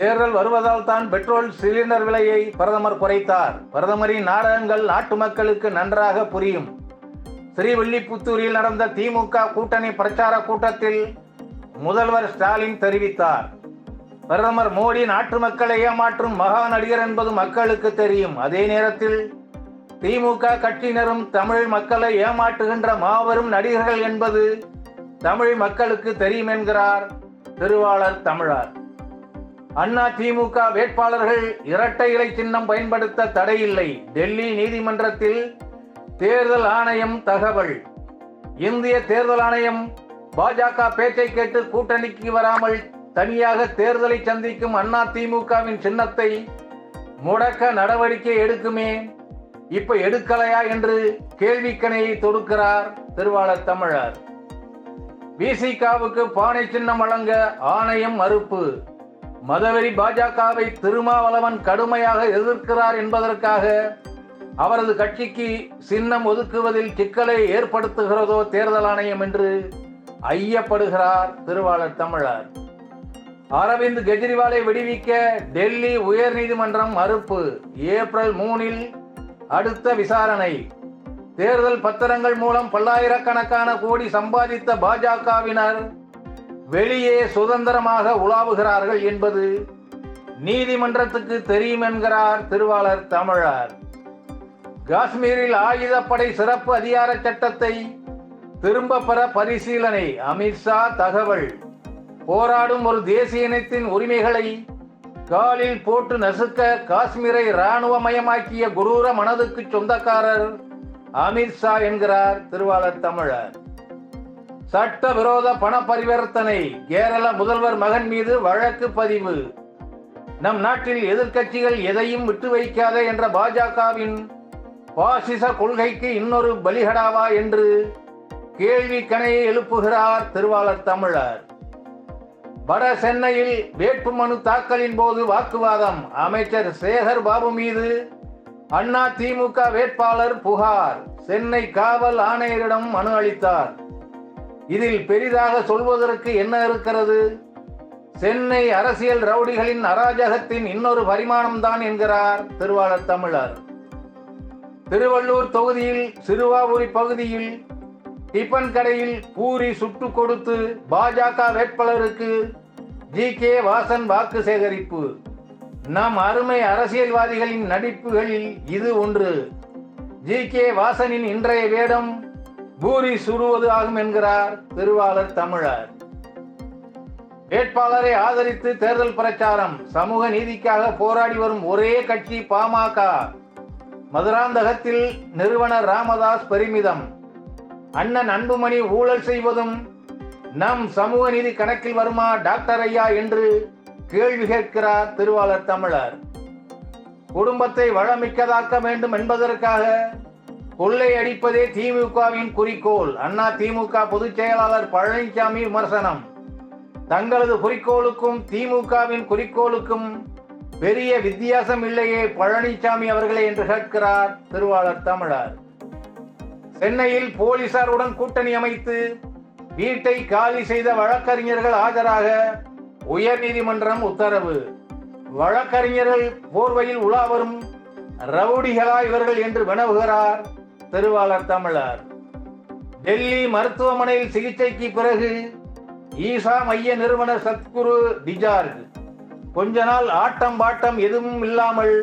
தேர்தல் வருவதால் தான் பெட்ரோல் சிலிண்டர் விலையை பிரதமர் குறைத்தார். பிரதமரின் நாடகங்கள் நாட்டு மக்களுக்கு நன்றாக புரியும். ஸ்ரீவில்லிபுத்தூரில் நடந்த திமுக கூட்டணி பிரச்சார கூட்டத்தில் முதல்வர் ஸ்டாலின் தெரிவித்தார். பிரதமர் மோடி நாட்டு மக்களை ஏமாற்றும் மகா நடிகர் என்பது மக்களுக்கு தெரியும். அதே நேரத்தில் திமுக கட்சியினரும் தமிழ் மக்களை ஏமாற்றுகின்ற மாபெரும் நடிகர்கள் என்பது தமிழ் மக்களுக்கு தெரியும் என்கிறார் திருவாளர் தமிழார். அண்ணா திமுக வேட்பாளர்கள் இரட்டை இலை சின்னம் பயன்படுத்த தடையில்லை. டெல்லி நீதிமன்றத்தில் தேர்தல் ஆணையம் தகவல். இந்திய தேர்தல் ஆணையம் பாஜக பேச்சை கேட்டு கூட்டணிக்கு வராமல் தனியாக தேர்தலை சந்திக்கும் அண்ணா திமுகவின் சின்னத்தை முடக்க நடவடிக்கை எடுக்குமே? இப்ப எடுக்கலையா என்று கேள்விக்கணையை தொடுக்கிறார் திருவாளர் தமிழர். விசிகாவுக்கு பானை சின்னம் வழங்க ஆணையம் மறுப்பு. மதவெறி பாஜகவை திருமாவளவன் கடுமையாக எதிர்க்கிறார் என்பதற்காக அவரது கட்சிக்கு சின்னம் ஒதுக்குவதில் சிக்கலை ஏற்படுத்துகிறதோ தேர்தல் ஆணையம் என்று ஐயப்படுகிறார் திருவாளர் தமிழர். அரவிந்த் கெஜ்ரிவாலை விடுவிக்க டெல்லி உயர்நீதிமன்றம் மறுப்பு. ஏப்ரல் மூணில் அடுத்த விசாரணை. தேர்தல் பத்திரங்கள் மூலம் பல்லாயிரக்கணக்கான கோடி சம்பாதித்த பாஜகவினர் வெளியே சுதந்திரமாக உலாவுகிறார்கள் என்பது நீதிமன்றத்துக்கு தெரியும் என்கிறார் திருவாளர் தமிழர். காஷ்மீரில் ஆயுதப்படை சிறப்பு அதிகார சட்டத்தை திரும்ப பெற பரிசீலனை அமித்ஷா தகவல். போராடும் ஒரு தேசிய இனத்தின் உரிமைகளை காலில் போட்டு நசுக்க காஷ்மீரை இராணுவமயமாக்கிய குரூர மனதுக்கு சொந்தக்காரர் அமித்ஷா என்கிறார் திருவாளர் தமிழர். சட்டவிரோத பண பரிவர்த்தனை கேரள முதல்வர் மகன் மீது வழக்கு பதிவு. நம் நாட்டில் எதிர்க்கட்சிகள் எதையும் விட்டு வைக்காத என்ற பாஜகவின் பாசிச கொள்கைக்கு இன்னொரு பலிகடாவா என்று கேள்வி கணையை எழுப்புகிறார் திருவாளர் தமிழர். வட சென்னையில் வேட்புமனு தாக்கலின் போது வாக்குவாதம். அமைச்சர் சேகர் பாபு மீது அண்ணா திமுக வேட்பாளர் புகார். சென்னை காவல் ஆணையரிடம் மனு அளித்தார். இதில் பெரிதாக சொல்வதற்கு என்ன இருக்கிறது? சென்னை அரசியல் ரவுடிகளின் அராஜகத்தின் இன்னொரு பரிமாணம் தான் என்கிறார் திருவாளர் தமிழர். திருவள்ளூர் தொகுதியில் சிறுவாபுரி பகுதியில் டிபன் கடையில் பூரி சுட்டு கொடுத்து பாஜக வேட்பாளருக்கு ஜி. கே. வாசன் வாக்கு சேகரிப்பு. நம் அருமை அரசியல்வாதிகளின் நடிப்புகளில் இது ஒன்று. ஜி. கே. வாசனின் இன்றைய வேடம் பூரி சுடுவது ஆகும் என்கிறார் திருவாளர் தமிழர். வேட்பாளரை ஆதரித்து தேர்தல் பிரச்சாரம் சமூக நீதிக்காக போராடி வரும் ஒரே கட்சி பாமக. மதுராந்தகத்தில் நிறுவனர் ராமதாஸ் பெருமிதம். அண்ணன் அன்புமணி ஊழல் செய்வதும் நம் சமூக நீதி கணக்கில் வருமா டாக்டர் ஐயா என்று கேள்வி கேட்கிறார் திருவாளர் தமிழர். குடும்பத்தை வளமிக்கதாக்க வேண்டும் என்பதற்காக கொள்ளை அடிப்பதே திமுகவின் குறிக்கோள். அண்ணா திமுக பொதுச் செயலாளர் பழனிசாமி விமர்சனம். தங்களது குறிக்கோளுக்கும் திமுகவின் குறிக்கோளுக்கும் பெரிய வித்தியாசம் இல்லையே பழனிசாமி அவர்களே என்று கேட்கிறார் திருவாளர் தமிழர். சென்னையில் போலீசாருடன் கூட்டணி அமைத்து வீட்டை காலி செய்த வழக்கறிஞர்கள் ஆஜராக உயர்நீதிமன்றம் உத்தரவு. வழக்கறிஞர்கள் போர்வையில் உலா வரும் ரவுடிகளா இவர்கள் என்று வினவுகிறார் திருவாளர் தமிழர். டெல்லி மருத்துவமனையில் சிகிச்சைக்கு பிறகு ஈசா மைய நிறுவனர் சத்குரு டிஜார்ஜ் கொஞ்ச நாள் ஆட்டம் பாட்டம் எதுவும் இல்லாமல்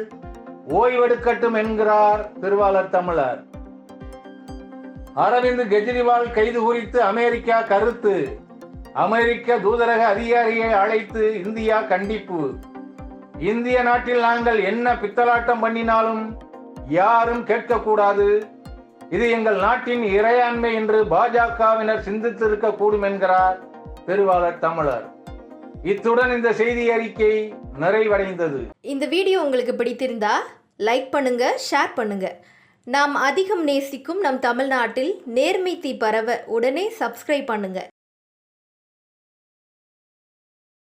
ஓய்வெடுக்கட்டும் என்கிறார் திருவாளர் தமிழர். அரவிந்த் கெஜ்ரிவால் கைது குறித்து அமெரிக்கா கருத்து அமெரிக்க தூதரக அதிகாரியை அழைத்து இந்தியா கண்டிப்பு. இந்திய நாட்டில் நாங்கள் என்ன பித்தலாட்டம் பண்ணினாலும் யாரும் கேட்கக்கூடாது. இது எங்கள் நாட்டின் இறையாண்மை என்று பாஜகவினர் சிந்தித்திருக்க கூடும் என்கிறார் பெருவாளர் தமிழர். இத்துடன் இந்த செய்தி அறிக்கை நிறைவடைந்தது. இந்த வீடியோ உங்களுக்கு பிடித்திருந்தா லைக் பண்ணுங்க ஷேர் பண்ணுங்க. நாம் அதிகம் நேசிக்கும் நம் தமிழ்நாட்டில் நேர்மை தீ பரவ உடனே சப்ஸ்கிரைப் பண்ணுங்க.